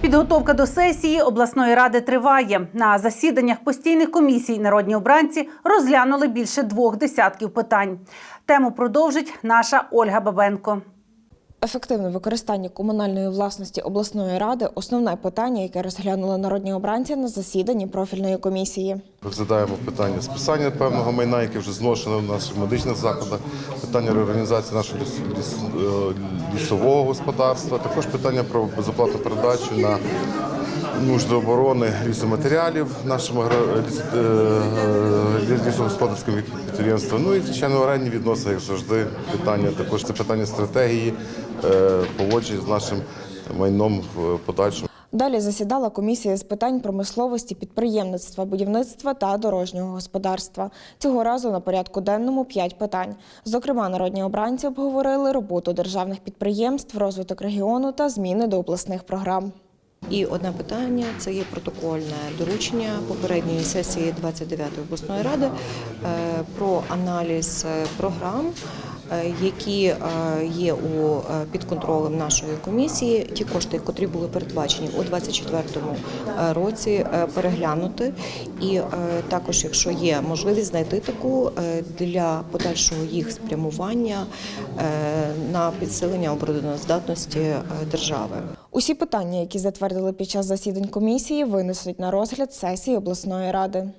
Підготовка до сесії обласної ради триває. На засіданнях постійних комісій народні обранці розглянули більше двох десятків питань. Тему продовжить наша Ольга Бабенко. Ефективне використання комунальної власності обласної ради основне питання, яке розглянули народні обранці на засіданні профільної комісії. Розглядаємо питання списання певного майна, яке вже зношено в наших медичних закладах, питання реорганізації нашого ліс- ліс- е, лісового господарства, також питання про безоплатну передачу на нужди оборони лісоматеріалів ліс- е, е, лісогосподарському підприємству. Ну і звичайно орендні відносини, як завжди, питання також це питання стратегії поводження з нашим майном в подальшому. Далі засідала комісія з питань промисловості, підприємництва, будівництва та дорожнього господарства. Цього разу на порядку денному п'ять питань. Зокрема, народні обранці обговорили роботу державних підприємств, розвиток регіону та зміни до обласних програм. І одне питання це є протокольне доручення попередньої сесії 29-ї обласної ради е, про аналіз е, програм, е, які є у під контролем нашої комісії. Ті кошти, котрі були передбачені у 24-му е, році, переглянути. І також, якщо є можливість знайти таку для подальшого їх спрямування на підсилення обороноздатності держави. Усі питання, які затвердили під час засідань комісії, винесуть на розгляд сесії обласної ради.